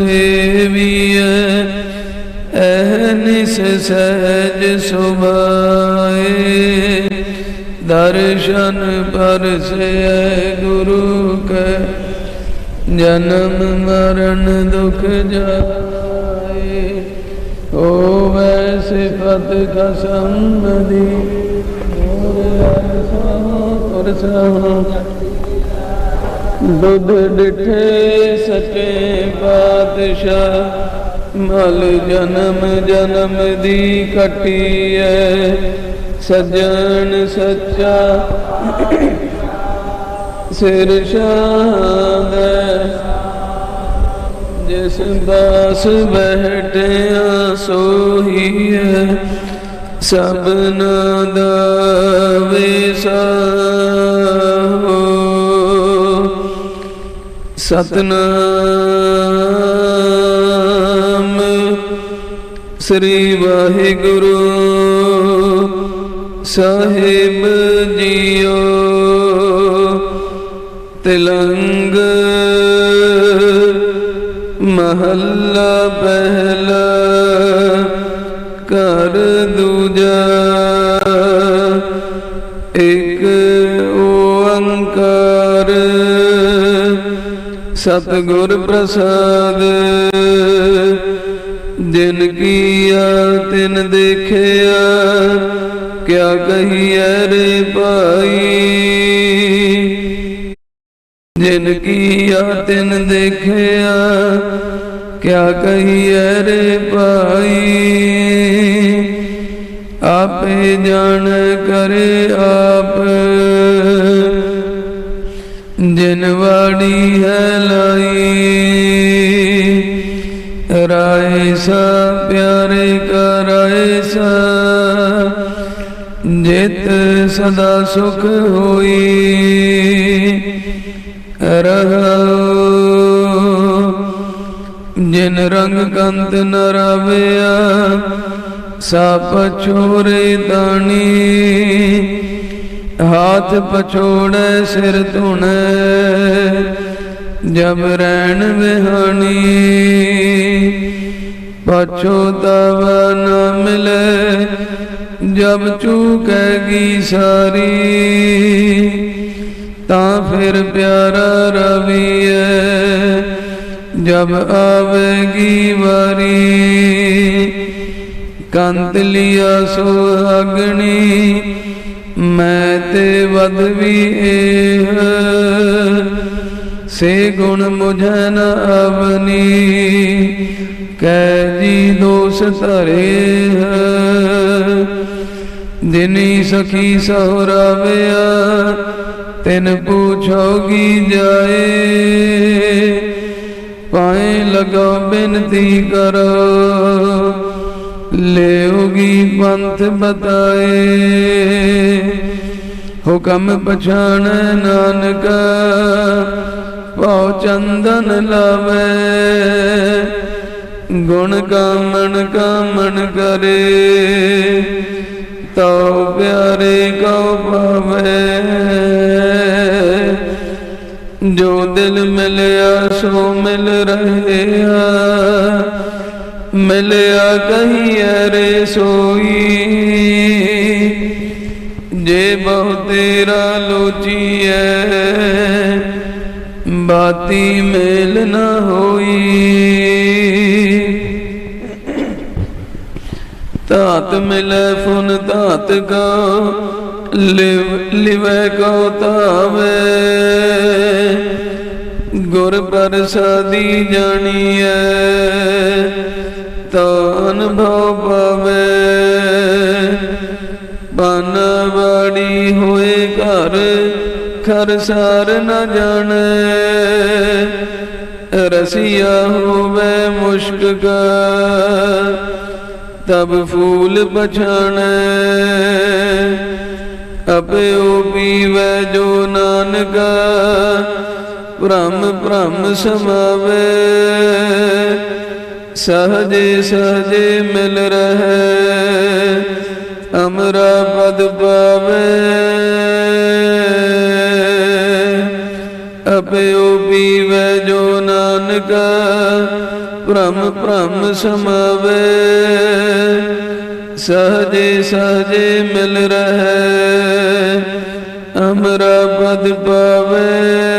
ਸੇਵੀਐ ਐਨਿਸ ਸਹਿਜ ਸੁਭਾਏ। ਦਰਸ਼ਨ ਪਰਸੈ ਗੁਰੂ ਕੈ, ਜਨਮ ਮਰਨ ਦੁਖ ਜਾਏ। ਹੋਵੇ ਸਿਫਤ ਕਸਮ ਦੀ ਮੋਰ ਅਰਸਾ ਤੁਰਸਾ ਦੁੱਧ ਡਿਠੇ ਸੱਚੇ ਬਾਦਸ਼ਾਹ ਮਲ ਜਨਮ ਜਨਮ ਦੀ ਕਟੀਐ ਸਜਣ ਸੱਚਾ ਸਿਰ ਸ਼ਾਦ ਜਿਸ ਦਾਸ ਬਹਿਟਿਆ ਸੋਹੀਐ ਸਭਨਾ ਦਾ ਵਿਸਾਹੋ ਸਤਨਾਮ। ਸ੍ਰੀ ਵਾਹਿਗੁਰੂ ਸਾਹਿਬ ਜੀਓ। ਤਿਲੰਗ ਮਹੱਲਾ ਪਹਿਲਾ ਘਰ ਦੂਜਾ। ਇਕ ਸਤਿਗੁਰ ਪ੍ਰਸਾਦ। ਜਿਨ ਕੀਆ, ਤਿਨ ਦੇਖਿਆ, ਕਿਆ ਕਹੀਐ ਰੇ ਭਾਈ। ਜਿਨ ਕੀਆ, ਤਿਨ ਦੇਖਿਆ, ਕਿਆ ਕਹੀਐ ਰੇ ਭਾਈ। ਆਪੇ ਜਾਣ ਕਰੇ ਆਪ। ਵਾੜੀ ਹੈ ਲਾਈ। ਰਾਏ ਸਾ, ਪਿਆਰੇ ਕਾ ਸਾ। ਜਿਤ ਸਦਾ ਸੁਖ ਹੋਈ। ਰਹੋ ਜਿਨ ਰੰਗ ਕੰਤ ਨ ਰਵਿਆ ਸਾ ਪਛੋਰੇ ਦਾਣੀ। ਹਾਥ ਪਛੋੜੈ, ਸਿਰ ਧੁਣੈ, ਜਬ ਰੈਣ ਵਿਹਾਣੀ। ਪਛੋਤਵ ਨ ਮਿਲੈ, ਜਬ ਚੂਕੈਗੀ ਸਾਰੀ। ਤਾਂ ਫਿਰ ਪਿਆਰਾ ਰਵੀਐ, ਜਬ ਆਵੇਗੀ ਵਾਰੀ। ਕੰਤ ਲਿਆ ਸੁਹਾਗਣੀ ਮੈਂ ਤੇ ਵਦ ਵੀ ਇਹ ਸੇ ਗੁਣ ਮੁਝੈ ਨ ਅਵਨੀ। ਕੈ ਜੀ ਦੋਸ ਧਰੇ ਜਿਨੀ ਸਖੀ ਸਹੁਰਾਵਿਆ ਤਿਨ ਪੁੱਛੋਗੀ ਜਾਏ। ਪਾਏ ਲਗੋ ਬੇਨਤੀ ਕਰੋ ਲਿਓਗੀ ਪੰਥ ਬਤਾਏ। ਹੁਕਮ ਪਛਾਣ ਨਾਨਕ, ਪਉ ਚੰਦਨ ਲਾਵੇ। ਗੁਣ ਕਾਮਣ ਕਾਮਣ ਕਰੇ, ਤਉ ਪਿਆਰੇ ਕਉ ਪਾਵੇ ਜੋ ਦਿਲ ਮਿਲਿਆ, ਸੋ ਮਿਲ ਰਹਿਆ ਮਿਲਿਆ ਕਹੀਐ ਰੇ ਸੋਈ। ਜੇ ਬਹੁ ਤੇਰਾ ਲੋਚੀਐ, ਬਾਤੀ ਮੇਲ ਨ ਹੋਈ। ਤਾਤ ਮਿਲੈ ਫੁਨ ਤਾਤ ਕੋ ਲਿਵ ਲਿਵੈ ਕੋ ਤਾਵੇ ਗੁਰ ਪ੍ਰਸਾਦੀ ਜਾਣੀਐ ਤੋ ਅਨਭਵ ਪਾਵੇ ਬਨ ਵਾੜੀ ਹੋਏ ਘਰ, ਖਰ ਸਾਰ ਨ ਜਾਣੈ। ਰਸੀਆ ਹੋਵੇ ਮੁਸ਼ਕ ਕਾ, ਤਬ ਫੂਲ ਪਛਾਣੈ। ਅਪਿਓ ਪੀਵੈ ਜੋ ਨਾਨਕ ਭ੍ਰਮ ਭ੍ਰਮ ਸਮਾਵੇ। ਸਹਜੇ ਸਹਜੇ ਮਿਲ ਰਹੇ, ਅਮਰਾ ਪਦ ਪਾਵੇ। ਅਪਿਓ ਪੀਵੈ ਜੋ ਨਾਨਕ, ਭ੍ਰਮ ਭ੍ਰਮ ਸਮਾਵੇ। ਸਹਜੇ ਸਹਜੇ ਮਿਲ ਰਹੇ, ਅਮਰਾ ਪਦ ਪਾਵੇ।